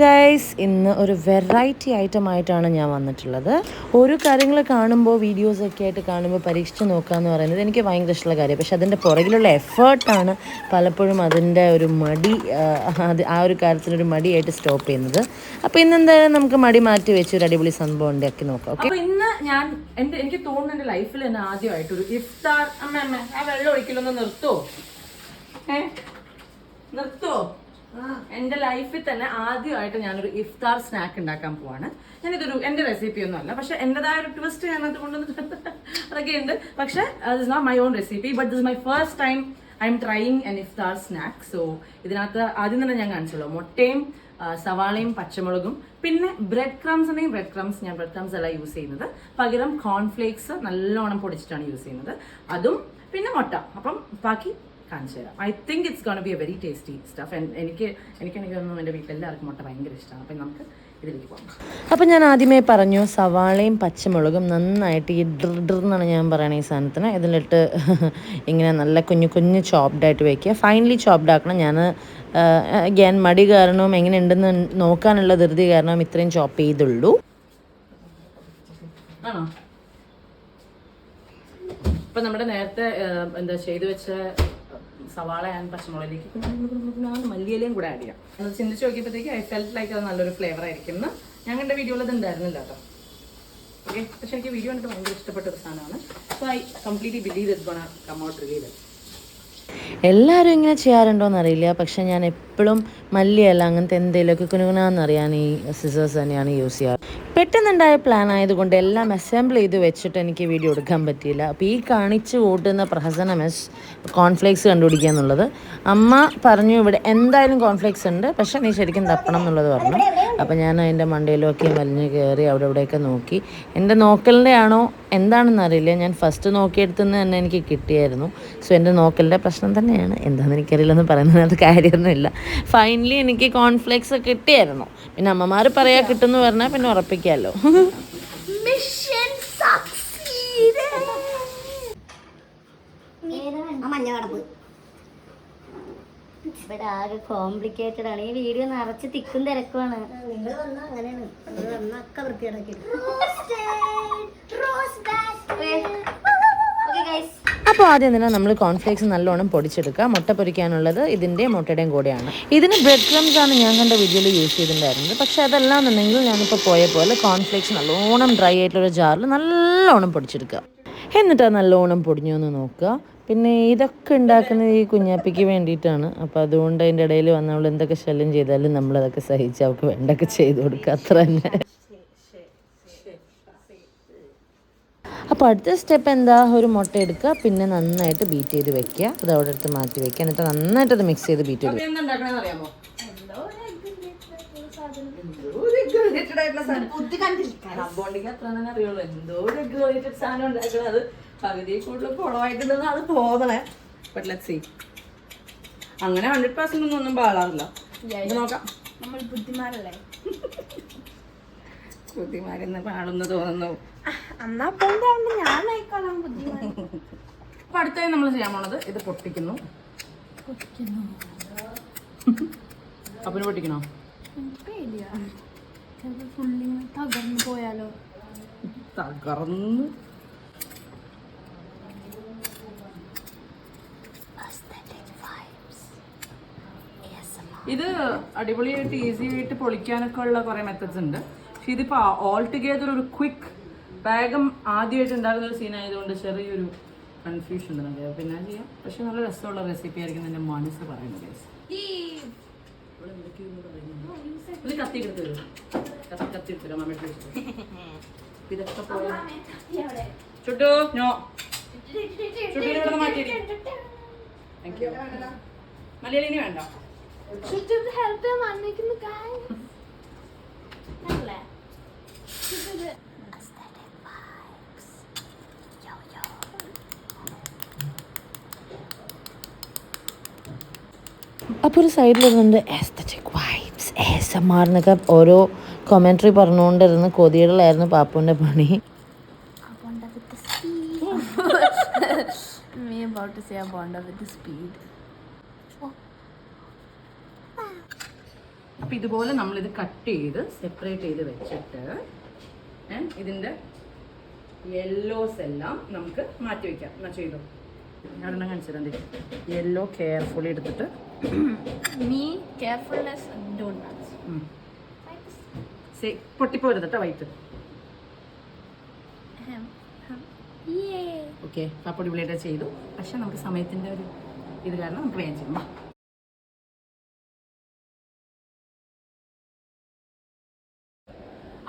Guys ഇന്ന് ഒരു variety item ആയിട്ടാണ് ഞാൻ വന്നിട്ടുള്ളത്. ഓരോ കാര്യങ്ങൾ കാണുമ്പോൾ വീഡിയോസൊക്കെ ആയിട്ട് കാണുമ്പോൾ പരീക്ഷിച്ച് നോക്കുക എന്ന് പറയുന്നത് എനിക്ക് ഭയങ്കര ഇഷ്ടമുള്ള കാര്യം പക്ഷെ അതിന്റെ പുറകിലുള്ള എഫേർട്ടാണ് പലപ്പോഴും അതിന്റെ ഒരു മടി അത് ആ ഒരു കാര്യത്തിനൊരു മടിയായിട്ട് സ്റ്റോപ്പ് ചെയ്യുന്നത്. അപ്പോൾ ഇന്ന് എന്തായാലും നമുക്ക് മടി മാറ്റി വെച്ച് ഒരു അടിപൊളി സംഭവം ഉണ്ടാക്കി നോക്കാം ഓക്കെ ഇന്ന് ഞാൻ എന്റെ എനിക്ക് തോന്നുന്നു എന്റെ ലൈഫിൽ തന്നെ ആദ്യമായിട്ട് ഒരു ഇഫ്താർ അമ്മ അമ്മ ആ വെള്ളം ഒഴിക്കലൊന്ന് നിർത്തോ? ഏ? നിർത്തോ? എന്റെ ലൈഫിൽ തന്നെ ആദ്യമായിട്ട് ഞാനൊരു ഇഫ്താർ സ്നാക്ക് ഉണ്ടാക്കാൻ പോവാണ്. ഞാനിതൊരു എന്റെ റെസിപ്പി ഒന്നും അല്ല. പക്ഷെ എന്റേതായ ഒരു ട്വിസ്റ്റ് ഞാനത് കൊണ്ടുവന്നിട്ടുണ്ട് അതൊക്കെ ഉണ്ട്. പക്ഷെ is not my own recipe but this my first time I'm trying an iftar snack so ഇതിനകത്ത് ആദ്യം തന്നെ ഞാൻ കാണിച്ചല്ലോ മുട്ടയും സവാളയും പച്ചമുളകും പിന്നെ ബ്രെഡ് ക്രംസ് ഉണ്ടെങ്കിൽ ബ്രെഡ് ക്രംസ് ഞാൻ ബ്രെഡ് ക്രംസ് അല്ല യൂസ് ചെയ്യുന്നത്. പകരം കോൺഫ്ലേക്സ് നല്ലോണം പൊടിച്ചിട്ടാണ് യൂസ് ചെയ്യുന്നത്. അതും പിന്നെ മുട്ട. അപ്പം ബാക്കി കാണിച്ചു തരാം I think it's gonna be a very tasty stuff എനിക്ക് എനിക്കാണെങ്കിൽ ഒന്നും എന്റെ വീട്ടിൽ എല്ലാവർക്കും മുട്ട ഭയങ്കര ഇഷ്ടമാണ്. അപ്പം നമുക്ക് ഇതിലേക്ക് പോകാം. അപ്പോൾ ഞാൻ ആദ്യമേ പറഞ്ഞു സവാളയും പച്ചമുളകും നന്നായിട്ട് ഈ ഡ്ര ഡ്ര എന്നാണ് ഞാൻ പറയണ ഈ സാധനത്തിന്. ഇതിലിട്ട് ഇങ്ങനെ നല്ല കുഞ്ഞു കുഞ്ഞു ചോപ്ഡായിട്ട് വയ്ക്കുക ഫൈനലി ചോപ്ഡ് ആക്കണം. ഞാൻ ഗ്യാൻ മടി കാരണവും എങ്ങനെ ഉണ്ടെന്ന് നോക്കാനുള്ള ധൃതി കാരണം ഇത്രയും ചോപ്പ് ചെയ്തുള്ളൂ. ആണോ? ഇപ്പൊ നമ്മുടെ നേരത്തെ എന്താ ചെയ്തു വെച്ച സവാള ആൻഡ് പച്ചമുളകിലേക്ക് മല്ലിയിലയും കൂടെ ആഡ് ചെയ്യാം. അത് ചിന്തിച്ച് നോക്കിയപ്പോഴത്തേക്ക് ഐ ഫെൽറ്റ് ലൈക്ക് അത് നല്ലൊരു ഫ്ലേവർ ആയിരിക്കും എന്ന് ഞങ്ങളുടെ വീഡിയോയിൽ അത് ഉണ്ടായിരുന്നില്ല കേട്ടോ. ഓക്കെ പക്ഷെ എനിക്ക് വീഡിയോ കണ്ടിട്ട് ഭയങ്കര ഇഷ്ടപ്പെട്ട ഒരു സാധനമാണ്. So I completely believe it gonna come out real എല്ലാവരും ഇങ്ങനെ ചെയ്യാറുണ്ടോ എന്നറിയില്ല പക്ഷെ ഞാൻ എപ്പോഴും മല്ലിയല്ല അങ്ങനത്തെ എന്തെങ്കിലുമൊക്കെ കുനുകുനാന്നറിയാൻ ഈ സിസേഴ്സ് തന്നെയാണ് യൂസ് ചെയ്യാറ്. പെട്ടെന്നുണ്ടായ പ്ലാൻ ആയതുകൊണ്ട് എല്ലാം അസംബിൾ ചെയ്ത് വെച്ചിട്ട് എനിക്ക് വീഡിയോ എടുക്കാൻ പറ്റിയില്ല. അപ്പോൾ ഈ കാണിച്ചു കൂട്ടുന്ന പ്രഹസന മെസ് കോൺഫ്ലേക്സ് കണ്ടുപിടിക്കുക എന്നുള്ളത്. അമ്മ പറഞ്ഞു ഇവിടെ എന്തായാലും കോൺഫ്ലേക്സ് ഉണ്ട് പക്ഷെ നീ ശരിക്കും തപ്പണം എന്നുള്ളത് പറഞ്ഞു. അപ്പോൾ ഞാൻ അതിന്റെ മണ്ടയിലൊക്കെ വലിഞ്ഞ് കയറി അവിടെ ഇവിടെയൊക്കെ നോക്കി. എന്റെ നോക്കലിന്റെ ആണോ എന്താണെന്ന് അറിയില്ല. ഞാൻ ഫസ്റ്റ് നോക്കിയെടുത്തുനിന്ന് തന്നെ എനിക്ക് കിട്ടിയായിരുന്നു. സോ എന്റെ നോക്കലിന്റെ പ്രശ്നം തന്നെയാണ്. എന്താണെന്ന് എനിക്കറിയില്ലെന്ന് പറയുന്നതിനകത്ത് കാര്യമൊന്നുമില്ല. ഫൈനലി എനിക്ക് കോൺഫ്ലേക്സ് കിട്ടിയായിരുന്നു. പിന്നെ അമ്മമാർ പറയാ കിട്ടുമെന്ന് പറഞ്ഞാൽ പിന്നെ ഉറപ്പിക്കാമല്ലോ ഇവിടെ ആകെ കോംപ്ലിക്കേറ്റഡ് ആണ്. ഈ വീഡിയോ നിറച്ച് തിക്കും തിരക്കുമാണ്. നിങ്ങൾ വന്നാ അങ്ങനെയാണ്. വന്നൊക്കെ വൃത്തിയാക്കി അപ്പോൾ ആദ്യം തന്നെ നമ്മൾ കോൺഫ്ലേക്സ് നല്ലോണം പൊടിച്ചെടുക്കുക. മുട്ട പൊരിക്കാനുള്ളത് ഇതിന്റെ മുട്ടയുടെയും കൂടെയാണ്. ഇതിന് ബ്രെഡ് ക്രംസ് ആണ് ഞാൻ കണ്ട വീഡിയോയിൽ യൂസ് ചെയ്തിട്ടുണ്ടായിരുന്നത്. പക്ഷേ അതല്ല എന്നുണ്ടെങ്കിൽ ഞാനിപ്പോൾ പോയ പോലെ കോൺഫ്ലേക്സ് നല്ലോണം ഡ്രൈ ആയിട്ടുള്ള ജാറിൽ നല്ലോണം പൊടിച്ചെടുക്കുക. എന്നിട്ട് നല്ലോണം പൊടിഞ്ഞു എന്ന് നോക്കുക. പിന്നെ ഇതൊക്കെ ഉണ്ടാക്കുന്നത് ഈ കുഞ്ഞാപ്പിക്ക് വേണ്ടിയിട്ടാണ്. അപ്പോൾ അതുകൊണ്ട് അതിന്റെ ഇടയിൽ വന്നവൾ എന്തൊക്കെ ശല്യം ചെയ്താലും നമ്മളതൊക്കെ സഹിച്ച് അവൾക്ക് വേണ്ടൊക്കെ ചെയ്ത് കൊടുക്കുക. അത്ര തന്നെ. അപ്പോൾ അടുത്ത സ്റ്റെപ്പ് എന്താ? ഒരു മുട്ട എടുക്കുക. പിന്നെ നന്നായിട്ട് ബീറ്റ് ചെയ്ത് വെക്കുക. അത് അവിടെ എടുത്ത് മാറ്റി വെക്കുക. എന്നിട്ട് നന്നായിട്ട് അത് മിക്സ് ചെയ്ത് ബീറ്റ് ചെയ്ത് അങ്ങനെ ഹൺഡ്രഡ് പെർസെന്റ് ഒന്നും ഒന്നും പാടാറില്ല. നോക്കാം. നമ്മൾ ബുദ്ധിമാരല്ലേ? ബുദ്ധിമാരെന്ന് പാടുന്നു തോന്നുന്നു. അന്നാ പോണ്ടാവുണ്ട് ഞാൻ ആയിക്കോളാം ബുദ്ധിമാൻ. അപ്പൊ അടുത്തായി നമ്മൾ ചെയ്യാൻ പോണത് ഇത് പൊട്ടിക്കുന്നു. അപ്പന് പൊട്ടിക്കണോ? പേടിയാ ചിലപ്പോൾ ഫുള്ളിങ് തകർന്നു പോയാലോ? തകർന്ന്. ഇത് അടിപൊളിയായിട്ട് ഈസി ആയിട്ട് പൊളിക്കാനൊക്കെ ഉള്ള കുറെ മെത്തഡ്സ് ഉണ്ട്. പക്ഷെ ഇതിപ്പോ ഓൾ ടുഗെദർ ഒരു ക്വിക്ക് വേഗം ആദ്യമായിട്ട് ഉണ്ടാകുന്ന ഒരു സീനായതുകൊണ്ട് ചെറിയൊരു കൺഫ്യൂഷൻ ഉണ്ട് പിന്നെ ചെയ്യാം. പക്ഷെ നല്ല രസമുള്ള റെസിപ്പി ആയിരിക്കും എന്റെ മനസ്സ് പറയുന്നത്. ഒരു കത്തി എടുത്ത് കത്തി തരാം. മമ്മിയുടെ ഇതൊക്കെ പോലെ ചുട്ടു. നോ. ചുട്ടിനെ ഇവിടെ മാറ്റി താങ്ക് യു വേണ്ട. ഹെൽപ്പ് ചെയ്യാൻ വന്നിരിക്കുന്നു അല്ലേ അപ്പോൾ ഒരു സൈഡിൽ ഇരുന്നുണ്ട് aesthetic vibes S M R എന്നൊക്കെ ഓരോ കൊമെൻട്രി പറഞ്ഞുകൊണ്ടിരുന്ന കൊതികളിലായിരുന്നു പാപ്പുവിന്റെ പണി. അപ്പോൾ ഇതുപോലെ നമ്മളിത് കട്ട് ചെയ്ത് സെപ്പറേറ്റ് ചെയ്ത് വെച്ചിട്ട് ഏ, ഇതിന്റെ യെല്ലോസ് എല്ലാം നമുക്ക് മാറ്റി വെക്കാം എന്നാ ചെയ്തോ? യെല്ലോ കെയർഫുള്ളി എടുത്തിട്ട് മീ കെയർഫുൾനെസ് പൊട്ടിപ്പോരുത് കേട്ടോ വൈറ്റ്! ഓക്കെ പാപ്പൊടി വിളിയുടെ ചെയ്തു. പക്ഷെ നമുക്ക് സമയത്തിന്റെ ഒരു ഇത് കാരണം നമുക്ക് വേഗം ചെയ്യാം.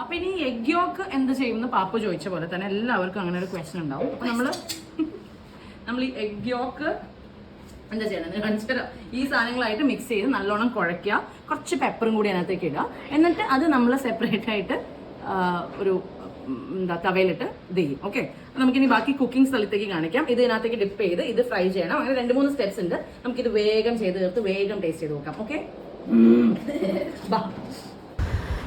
അപ്പൊ ഇനി എഗ് യോക്ക് എന്ത് ചെയ്യുമെന്ന് പാപ്പു ചോദിച്ച പോലെ തന്നെ എല്ലാവർക്കും അങ്ങനെ ഒരു ക്വസ്റ്റൻ ഉണ്ടാവും. അപ്പൊ നമ്മൾ നമ്മൾ ഈ എഗ് യോക്ക് എന്താ ചെയ്യണം? കാണിച്ചു തരാം ഈ സാധനങ്ങളായിട്ട് മിക്സ് ചെയ്ത് നല്ലോണം കുഴയ്ക്കുക. കുറച്ച് പെപ്പറും കൂടി അതിനകത്തേക്ക് ഇടുക. എന്നിട്ട് അത് നമ്മൾ സെപ്പറേറ്റ് ആയിട്ട് ഒരു എന്താ തവയിലിട്ട് ഇത് ചെയ്യും. ഓക്കെ നമുക്കിനി ബാക്കി കുക്കിംഗ് സ്ഥലത്തേക്ക് കാണിക്കാം. ഇത് ഇതിനകത്തേക്ക് ഡിപ്പ് ചെയ്ത് ഇത് ഫ്രൈ ചെയ്യണം. അങ്ങനെ രണ്ട് മൂന്ന് സ്റ്റെപ്സ് ഉണ്ട്. നമുക്കിത് വേഗം ചെയ്ത് തീർത്ത് വേഗം ടേസ്റ്റ് ചെയ്ത് നോക്കാം. ഓക്കെ ബാ.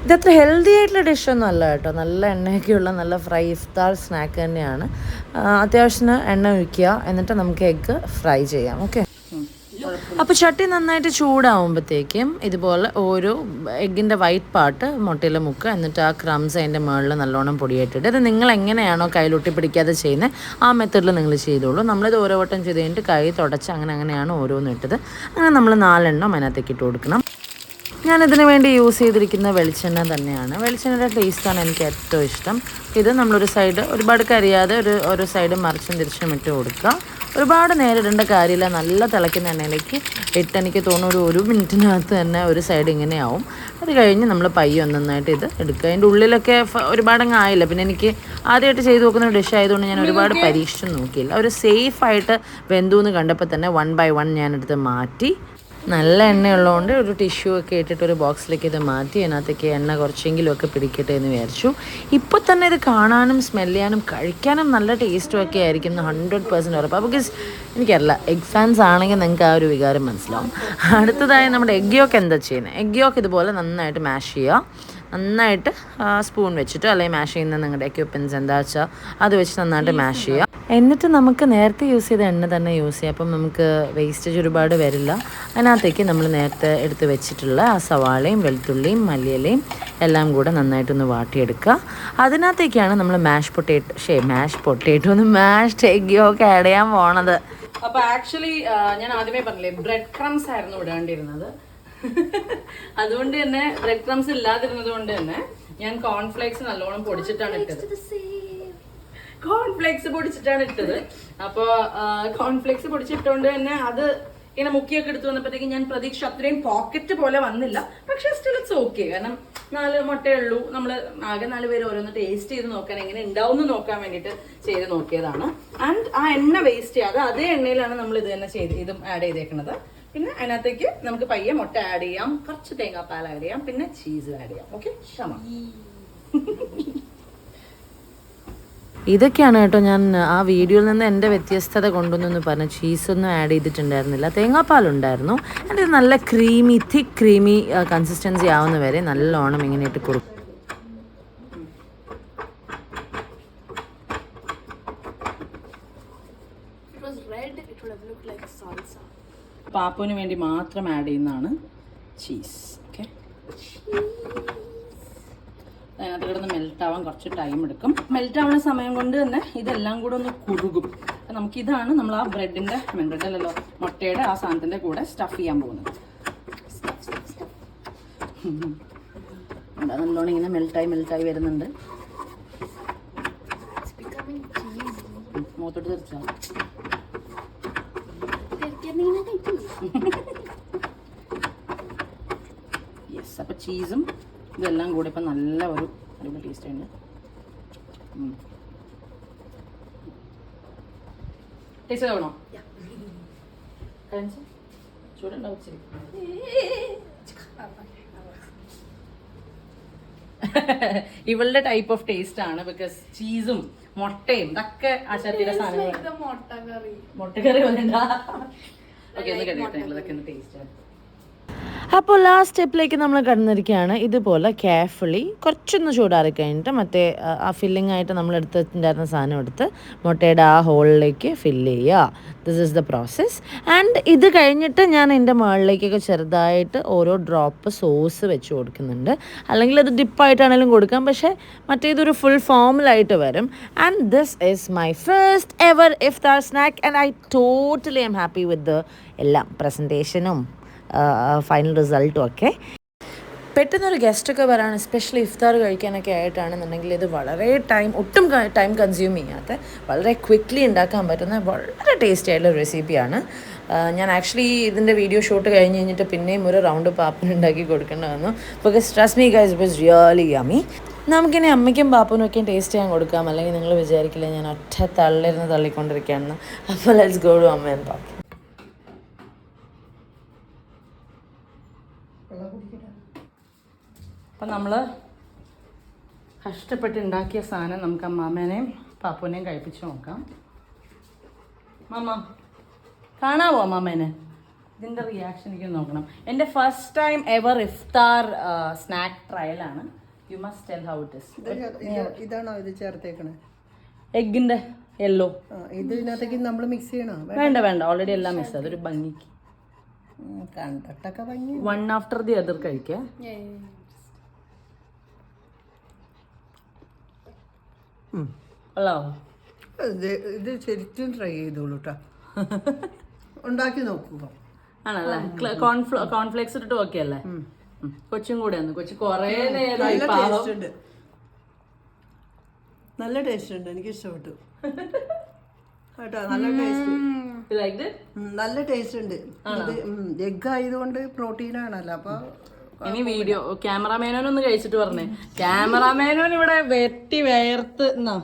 ഇതത്ര ഹെൽത്തി ആയിട്ടുള്ള ഡിഷൊന്നും അല്ല കേട്ടോ. നല്ല എണ്ണയൊക്കെയുള്ള നല്ല ഫ്രൈ ഇഫ്താർ സ്നാക്ക് തന്നെയാണ്. അത്യാവശ്യത്തിന് എണ്ണ ഒഴിക്കുക. എന്നിട്ട് നമുക്ക് എഗ്ഗ് ഫ്രൈ ചെയ്യാം. ഓക്കെ അപ്പോൾ ചട്ടി നന്നായിട്ട് ചൂടാവുമ്പോഴത്തേക്കും ഇതുപോലെ ഓരോ എഗ്ഗിന്റെ വൈറ്റ് പാർട്ട് മുട്ടയിൽ മുക്കുക എന്നിട്ട് ആ ക്രംസ് അതിന്റെ മുകളിൽ നല്ലോണം പൊടിയായിട്ടിട്ട്. ഇത് നിങ്ങൾ എങ്ങനെയാണോ കയ്യിലൊട്ടി പിടിക്കാതെ ചെയ്യുന്നത് ആ മെത്തേഡിൽ നിങ്ങൾ ചെയ്തോളൂ. നമ്മളിത് ഓരോ വട്ടം ചെയ്ത് കഴിഞ്ഞിട്ട് കൈ തുടച്ച് അങ്ങനെ അങ്ങനെയാണ് ഓരോന്നും ഇട്ടത്. അങ്ങനെ നമ്മൾ നാലെണ്ണം അതിനകത്തേക്ക് ഇട്ട് കൊടുക്കണം. ഞാനിതിന് വേണ്ടി യൂസ് ചെയ്തിരിക്കുന്ന വെളിച്ചെണ്ണ തന്നെയാണ്. വെളിച്ചെണ്ണയുടെ ടേസ്റ്റാണ് എനിക്ക് ഏറ്റവും ഇഷ്ടം. ഇത് നമ്മളൊരു സൈഡ് ഒരുപാട് കരിയാതെ ഒരു ഓരോ സൈഡ് മറിച്ചും തിരിച്ചും ഇട്ട് കൊടുക്കുക. ഒരുപാട് നേരം ഇടേണ്ട കാര്യമില്ല. നല്ല തിളയ്ക്കുന്ന എണ്ണയിലേക്ക് ഇട്ട് എനിക്ക് തോന്നുന്നു ഒരു ഒരു മിനിറ്റിനകത്ത് തന്നെ ഒരു സൈഡ് ഇങ്ങനെയാവും. അത് കഴിഞ്ഞ് നമ്മൾ പയ്യ ഒന്നൊന്നായിട്ട് ഇത് എടുക്കുക. അതിന്റെ ഉള്ളിലൊക്കെ ഒരുപാടങ്ങ് ആയില്ല. പിന്നെ എനിക്ക് ആദ്യമായിട്ട് ചെയ്തു നോക്കുന്ന ഡിഷ് ആയതുകൊണ്ട് ഞാൻ ഒരുപാട് പരീക്ഷിച്ച് നോക്കിയില്ല. ഒരു സേഫായിട്ട് വെന്തു എന്ന് കണ്ടപ്പോൾ തന്നെ വൺ ബൈ വൺ ഞാനെടുത്ത് മാറ്റി നല്ല എണ്ണയുള്ളതുകൊണ്ട് ഒരു ടിഷ്യൂ ഒക്കെ ഇട്ടിട്ട് ഒരു ബോക്സിലേക്ക് ഇത് മാറ്റി അതിനകത്തേക്ക് എണ്ണ കുറച്ചെങ്കിലും ഒക്കെ പിടിക്കട്ടെ എന്ന് വിചാരിച്ചു. ഇപ്പോൾ തന്നെ ഇത് കാണാനും സ്മെൽ ചെയ്യാനും കഴിക്കാനും നല്ല ടേസ്റ്റും ഒക്കെ ആയിരിക്കും ഹൺഡ്രഡ് പേഴ്സന്റ് ഉറപ്പ്. ബിക്കോസ് എനിക്കറിയില്ല എഗ് ഫാൻസ് ആണെങ്കിൽ നിങ്ങൾക്ക് ആ ഒരു വികാരം മനസ്സിലാവും. അടുത്തതായി നമ്മുടെ എഗ് യോക്ക് എന്താ ചെയ്യുന്നത് എഗ് യോക്ക് ഇതുപോലെ നന്നായിട്ട് മാഷ് ചെയ്യുക. നന്നായിട്ട് സ്പൂൺ വെച്ചിട്ട് അല്ലെങ്കിൽ മാഷ് ചെയ്യുന്ന നിങ്ങളുടെ എക്യുപ്മെന്റ്സ് എന്താ വെച്ചാൽ അത് വെച്ച് നന്നായിട്ട് മാഷ് ചെയ്യുക. എന്നിട്ട് നമുക്ക് നേരത്തെ യൂസ് ചെയ്ത എണ്ണ തന്നെ യൂസ് ചെയ്യാം. അപ്പം നമുക്ക് വേസ്റ്റേജ് ഒരുപാട് വരില്ല. അതിനകത്തേക്ക് നമ്മൾ നേരത്തെ എടുത്ത് വെച്ചിട്ടുള്ള ആ സവാളയും വെളുത്തുള്ളിയും മല്ലിയിലയും എല്ലാം കൂടെ നന്നായിട്ടൊന്ന് വാട്ടിയെടുക്കുക. അതിനകത്തേക്കാണ് നമ്മൾ മാഷ് പൊട്ടേറ്റോ ഷേ മാഷ് പൊട്ടേറ്റോ ഒന്ന് മാഷ് എഗ്ഗൊക്കെ ആഡ് ചെയ്യാൻ പോണത്. അപ്പൊ ആക്ച്വലി ഞാൻ ആദ്യമേ പറഞ്ഞില്ലേ ബ്രെഡ് ക്രംസ് ആയിരുന്നു ഇടേണ്ടിരുന്നത്. അതുകൊണ്ട് തന്നെ ബ്രെഡ് ക്രംസ് ഇല്ലാതിരുന്നത് കൊണ്ട് തന്നെ ഞാൻ കോൺഫ്ലേക്സ് നല്ലോണം പൊടിച്ചിട്ടാണ് ഇട്ടത്. കോൺഫ്ലേക്സ് പൊടിച്ചിട്ടാണ് ഇട്ടത്. അപ്പൊ കോൺഫ്ലേക്സ് പൊടിച്ചിട്ടുകൊണ്ട് തന്നെ അത് ഇങ്ങനെ മുക്കിയൊക്കെ എടുത്തു വന്നപ്പോഴത്തേക്ക് ഞാൻ പ്രതീക്ഷ അത്രയും പോക്കറ്റ് പോലെ വന്നില്ല. പക്ഷെ സ്റ്റിൽ ഇറ്റ്സ് ഓക്കെ കാരണം നാല് മുട്ടയേ ഉള്ളൂ നമ്മൾ ആകെ നാല് പേര് ഓരോന്ന് ടേസ്റ്റ് ചെയ്ത് നോക്കാൻ എങ്ങനെ ഉണ്ടാവും എന്ന് നോക്കാൻ വേണ്ടിയിട്ട് ചെയ്ത് നോക്കിയതാണ്. ആൻഡ് ആ എണ്ണ വേസ്റ്റ് ചെയ്യാതെ അതേ എണ്ണയിലാണ് നമ്മൾ ഇത് തന്നെ ചെയ്ത് ഇതും ആഡ് ചെയ്തേക്കുന്നത്. പിന്നെ അതിനകത്തേക്ക് നമുക്ക് പയ്യെ മുട്ട ആഡ് ചെയ്യാം. കുറച്ച് തേങ്ങാപ്പാൽ ആഡ് ചെയ്യാം. പിന്നെ ചീസ് ആഡ് ചെയ്യാം. ഓക്കെ ക്ഷമ ഇതൊക്കെയാണ് കേട്ടോ ഞാൻ ആ വീഡിയോയിൽ നിന്ന് എന്റെ വ്യത്യസ്തത കൊണ്ടുവന്നു പറഞ്ഞു ചീസൊന്നും ആഡ് ചെയ്തിട്ടുണ്ടായിരുന്നില്ല. തേങ്ങാപ്പാലുണ്ടായിരുന്നു എന്റെ നല്ല ക്രീമി തിക്ക് ക്രീമി കൺസിസ്റ്റൻസി ആവുന്ന വരെ നല്ലോണം ഇങ്ങനെ ഇട്ട് പാപ്പുവിന് വേണ്ടി മാത്രം ആഡ് ചെയ്യുന്നതാണ് ചീസ് ഓക്കെ അതിനകത്ത് കിടന്ന് മെൽറ്റ് ആവാൻ കുറച്ച് ടൈം എടുക്കും. മെൽറ്റ് ആവുന്ന സമയം കൊണ്ട് തന്നെ ഇതെല്ലാം കൂടെ ഒന്ന് കുറുകും. നമുക്കിതാണ് നമുക്ക് ഇതാണ് നമ്മൾ ആ ബ്രെഡിന്റെ ബ്രെഡ് അല്ലല്ലോ മുട്ടയുടെ ആ സാധനത്തിന്റെ കൂടെ സ്റ്റഫ് ചെയ്യാൻ പോകുന്നത്. നല്ലോണം ഇങ്ങനെ മെൽട്ടായി മെൽട്ടായി വരുന്നുണ്ട്. മൂത്തോട്ട് becoming യെസ് അപ്പോൾ ചീസും ഇതെല്ലാം കൂടെ ഇപ്പം നല്ല ഒരു അടിപൊളി ടേസ്റ്റ് ഉണ്ട് ടേസ്റ്റ് വേണോ? ചൂടുണ്ടാവും ഇവളുടെ ടൈപ്പ് ഓഫ് ടേസ്റ്റ് ആണ് ബിക്കോസ് ചീസും മുട്ടയും ഇതൊക്കെ ആശാത്തിന്റെ സാധനങ്ങൾ മുട്ടക്കറി. മുട്ടക്കറി വന്നിട്ടാ ഓക്കെ ഒന്ന് കഴിയട്ടെ ഇതൊക്കെ ഒന്ന് ടേസ്റ്റ് അപ്പോൾ ലാസ്റ്റ് സ്റ്റെപ്പിലേക്ക് നമ്മൾ കടന്നിരിക്കുകയാണ്. ഇതുപോലെ കെയർഫുള്ളി കുറച്ചൊന്ന് ചൂടാറി കഴിഞ്ഞിട്ട് മറ്റേ ആ, ഫില്ലിംഗ് ആയിട്ട് നമ്മൾ എടുത്തിട്ടുണ്ടായിരുന്ന സാധനം എടുത്ത് മുട്ടയുടെ ആ ഹോളിലേക്ക് ഫില്ല് ചെയ്യുക. This is the process and ഇത് കഴിഞ്ഞിട്ട് ഞാൻ എന്റെ മുകളിലേക്കൊക്കെ ചെറുതായിട്ട് ഓരോ ഡ്രോപ്പ് സോസ് വെച്ച് കൊടുക്കുന്നുണ്ട്. അല്ലെങ്കിൽ അത് ഡിപ്പായിട്ടാണെങ്കിലും കൊടുക്കാം. പക്ഷേ മറ്റേതൊരു ഫുൾ ഫോമിലായിട്ട് വരും. And this is my first ever if the snack and I totally am happy with എല്ലാം പ്രസന്റേഷനും ഫൈനൽ റിസൾട്ടും ഒക്കെ. പെട്ടെന്നൊരു ഗസ്റ്റൊക്കെ വരാണ് എസ്പെഷ്യലി ഇഫ്താർ കഴിക്കാനൊക്കെ ആയിട്ടാണെന്നുണ്ടെങ്കിൽ ഇത് വളരെ ടൈം ഒട്ടും ടൈം കൺസ്യൂം ചെയ്യാത്ത വളരെ ക്വിക്ക്ലി ഉണ്ടാക്കാൻ പറ്റുന്ന വളരെ ടേസ്റ്റി ആയിട്ടുള്ള റെസിപ്പിയാണ് ഞാൻ ആക്ച്വലി ഇതിന്റെ വീഡിയോ ഷൂട്ട് കഴിഞ്ഞ് കഴിഞ്ഞിട്ട് പിന്നെയും ഒരു റൗണ്ട് പാപ്പൻ ഉണ്ടാക്കി കൊടുക്കേണ്ടി വന്നു because trust me guys was really yummy നമുക്കിനി അമ്മയ്ക്കും പാപ്പനും ഒക്കെയും ടേസ്റ്റ് ചെയ്യാൻ കൊടുക്കാം. അല്ലെങ്കിൽ നിങ്ങൾ വിചാരിക്കില്ല ഞാൻ ഒറ്റ തള്ളിരുന്ന് തള്ളിക്കൊണ്ടിരിക്കുകയാണെന്ന്. അപ്പോൾ ലെറ്റ്സ് ഗോ ടു അമ്മ പാപ്പ അപ്പം നമ്മൾ കഷ്ടപ്പെട്ട് ഉണ്ടാക്കിയ സാധനം നമുക്ക് അമ്മാമ്മേനെയും പാപ്പുവിനെയും കഴിപ്പിച്ച് നോക്കാം. മാമ കാണാവോ അമ്മാമ്മേനെ ഇതിന്റെ റിയാക്ഷൻ എനിക്ക് നോക്കണം. എന്റെ first time ever iftar snack ട്രയലാണ് you must tell how it is ഇതാണോ ഇത് ചേർത്തേക്കണേ? എഗ്ഗിന്റെ യെല്ലോ ഇത് ഇതിനകത്തേക്ക് നമ്മൾ മിക്സ് ചെയ്യണോ? വേണ്ട. വേണ്ട ഓൾറെഡി എല്ലാം മിക്സ് അതൊരു ഭംഗിക്ക്. കണ്ടിട്ടൊക്കെ ഭംഗി വൺ ആഫ്റ്റർ ദി അതർ കഴിക്കുക കൊള്ളാവോ ഇത് ശരിക്കും ട്രൈ ചെയ്തോളൂ കേട്ടോ ഉണ്ടാക്കി നോക്കുമ്പോ ആണല്ലേ? കോൺഫ്ലോ കോൺഫ്ലെക്സ് ഇട്ടിട്ട് ഓക്കെ അല്ലേ? കൊച്ചും കൂടെ ഒന്ന്. കൊച്ചു കൊറേ നേരമായി നല്ല ടേസ്റ്റ് ഉണ്ട്. എനിക്ക് ഇഷ്ടപ്പെട്ടു കേട്ടോ? നല്ല ടേസ്റ്റ് നല്ല ടേസ്റ്റ് ഉണ്ട്. ഇത് എഗ് ആയതുകൊണ്ട് പ്രോട്ടീൻ ആണല്ലോ. അപ്പൊ ഇനി വീഡിയോ ക്യാമറാമാനോൻ ഒന്ന് കഴിച്ചിട്ട് പറഞ്ഞേ. ക്യാമറമാനോൻ ഇവിടെ വെട്ടി വേർത്ത് എന്നാ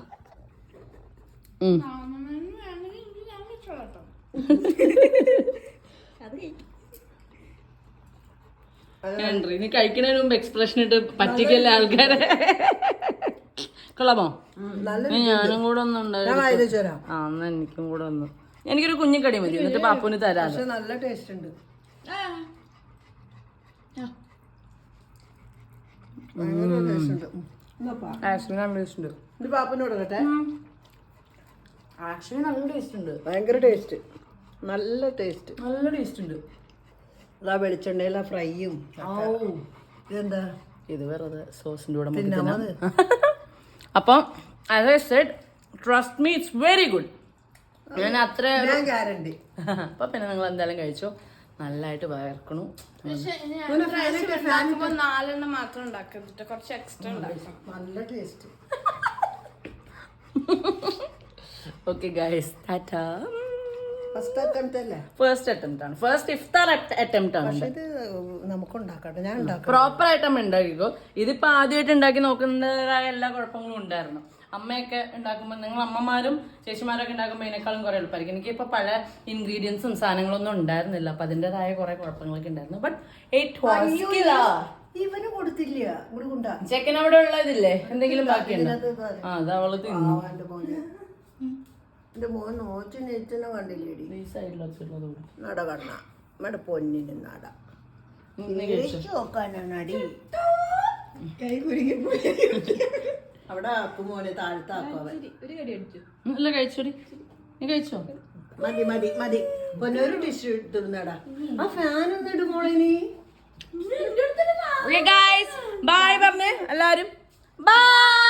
നീ കഴിക്കുന്നതിന് മുമ്പ് എക്സ്പ്രഷൻ ഇട്ട് പറ്റിക്കല്ല ആൾക്കാരെ? കൊള്ളാമോ? ഞാനും കൂടെ ഒന്നും ആ എന്നാ എനിക്കും കൂടെ ഒന്ന്. എനിക്കൊരു കുഞ്ഞിക്കടി മതി എന്നിട്ട് പാപ്പുന് തരാം നല്ല ടേസ്റ്റ് ഉണ്ട് ഭയങ്കര ടേസ്റ്റ് ഉണ്ട് ഉം. എന്നാ ആക്ച്വലി നല്ല ടേസ്റ്റ് ഉണ്ട്. ഇത് പാപ്പനോട് കേട്ടെ ആക്ച്വലി നല്ല ടേസ്റ്റ് ഉണ്ട്. ഭയങ്കര ടേസ്റ്റ് നല്ല ടേസ്റ്റ് നല്ല ടേസ്റ്റ് ഉണ്ട്. അതാ ആ ഫ്രൈയും ഇതെന്താ? ഇത് വെറുതെ സോസിന്റെ കൂടെ അപ്പം as I said trust me it's very good ഞാൻ അത്ര അപ്പൊ പിന്നെ നിങ്ങൾ എന്തായാലും കഴിച്ചോ. നല്ലതായിട്ട് വയർക്കണു. നാലെണ്ണം മാത്രം ഉണ്ടാക്കരുത് കുറച്ച് എക്സ്ട്രാ ഉണ്ടാക്കാം. നല്ല taste okay guys tata first attempt അല്ലേ? ഫസ്റ്റ് അറ്റംപ്റ്റ് ആണ്. ഫസ്റ്റ് ഇഫ്താർ അറ്റംപ്റ്റ് ആണ്. പക്ഷെ ഇത് നമുക്ക് ഉണ്ടാക്കട്ടെ. ഞാൻ ഉണ്ടാക്കാം പ്രോപ്പർ ആയിട്ട് ഉണ്ടാക്കിക്കോ. ഇതിപ്പോ ആദ്യമായിട്ട് ഉണ്ടാക്കി നോക്കുന്നതായ എല്ലാ കുഴപ്പങ്ങളും ഉണ്ടായിരുന്നു. അമ്മയൊക്കെ ഉണ്ടാക്കുമ്പോൾ നിങ്ങൾ അമ്മമാരും ചേച്ചിമാരൊക്കെ ഉണ്ടാക്കുമ്പോൾ ഇതിനേക്കാളും കുറെ എളുപ്പമായിരിക്കും. എനിക്കിപ്പോൾ പല ഇൻഗ്രീഡിയൻസും സാധനങ്ങളൊന്നും ഉണ്ടായിരുന്നില്ല. അപ്പൊ അതിന്റെതായ കുറേ കുഴപ്പങ്ങളൊക്കെ ഉണ്ടായിരുന്നു. ബട്ട് വാസ് ഇവന് കൊടുത്തില്ല. ഇവിടെ കൊണ്ടാ ചെക്കൻ അവിടെ ഉള്ളതില്ലേ? എന്തെങ്കിലും ബാക്കിയുണ്ടോ? ആ അത് അവൾ തിന്നു. എന്റെ മോൻ നോച്ചു നെറ്റിനെ കണ്ടില്ലേടി? ഈ കൂടി. നട കണ്ണ നമ്മുടെ പൊന്നിന് നട? നോക്കാനാണ് അടി കൈ കുരുങ്ങി പോയി. അവിടെ ആക്കുമോനെ ഉം, ഇല്ല കഴിച്ചോടി നീ കഴിച്ചോ മതി മതി മതി പൊന്നൊരു ടിഷ്യൂ എടുത്തിരുന്നടാ ആ ഫാൻ ഒന്ന് ഇടുമോളെ നീ ഗായ്സ് ഗൈസ് ബൈ പറഞ്ഞേ എല്ലാരും ബൈ